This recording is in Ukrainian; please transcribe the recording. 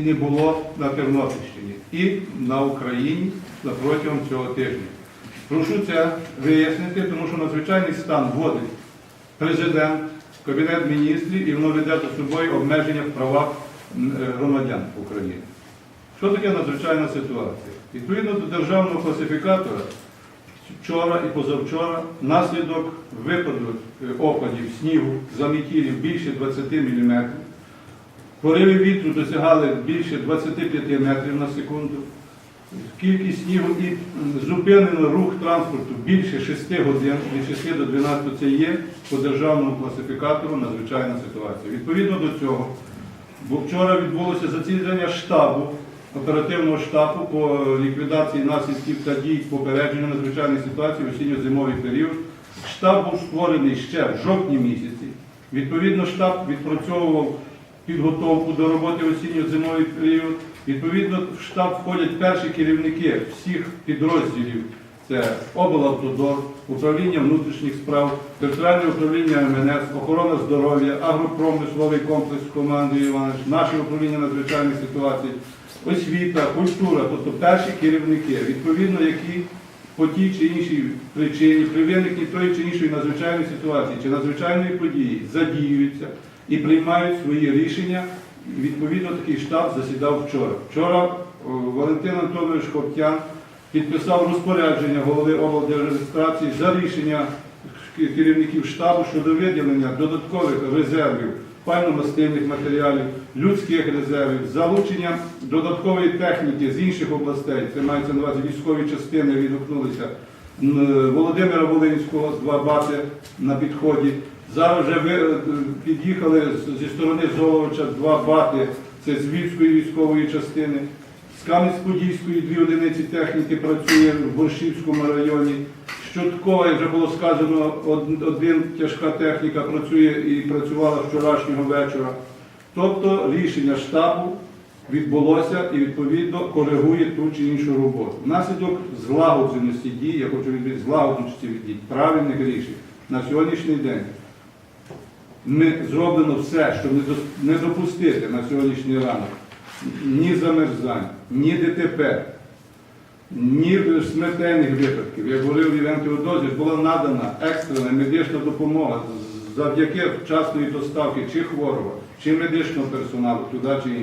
не було на Тернопільщині і на Україні протягом цього тижня. Прошу це вияснити, тому що надзвичайний стан вводить президент, Кабінет міністрів і воно веде за собою обмеження в правах е, громадян України. Що таке надзвичайна ситуація? Відповідно до державного класифікатора, вчора і позавчора внаслідок випаду е, опадів снігу, замітілів більше 20 мм, Пориви вітру досягали більше 25 метрів на секунду. Кількість снігу і зупинено рух транспорту більше 6 годин, від 6 до 12 це є по державному класифікатору надзвичайна ситуація. Відповідно до цього, бо вчора відбулося засідання штабу, оперативного штабу по ліквідації наслідків та дій попередження надзвичайної ситуації в осінньо-зимовий період. Штаб був створений ще в жовтні місяці. Відповідно, штаб відпрацьовував підготовку до роботи осінньо-зимовий період. Відповідно, в штаб входять перші керівники всіх підрозділів. Це облавтодор, управління внутрішніх справ, територіальне управління МНС, охорона здоров'я, агропромисловий комплекс команди Іванович, наше управління надзвичайних ситуацій, освіта, культура, тобто перші керівники, відповідно, які по тій чи іншій причині, при виникненні тої чи іншої надзвичайної ситуації чи надзвичайної події задіюються і приймають свої рішення. Відповідно, такий штаб засідав вчора. Вчора Валентин Антонович Хоптян підписав розпорядження голови облдержадміністрації за рішення керівників штабу щодо виділення додаткових резервів пальномастильних матеріалів, людських резервів, залучення додаткової техніки з інших областей, це мається на увазі військові частини відгукнулися Володимира Волинського, два бати на підході. Зараз вже ви, е, під'їхали зі сторони Золоча два бати, це з Львівської військової частини. З Кам'янець-Подільської дві одиниці техніки працює в Борщівському районі. З як вже було сказано, од- один тяжка техніка працює і працювала вчорашнього вечора. Тобто рішення штабу відбулося і відповідно коригує ту чи іншу роботу. Внаслідок злагодженості дій, я хочу відповідати, злагодженості від дій, правильних рішень на сьогоднішній день ми зроблено все, щоб не допустити на сьогоднішній ранок ні замерзань, ні ДТП, ні смертельних випадків. Як говорив Євген Теодозіч, була надана екстрена медична допомога завдяки вчасної доставки чи хворого, чи медичного персоналу туди чи інше.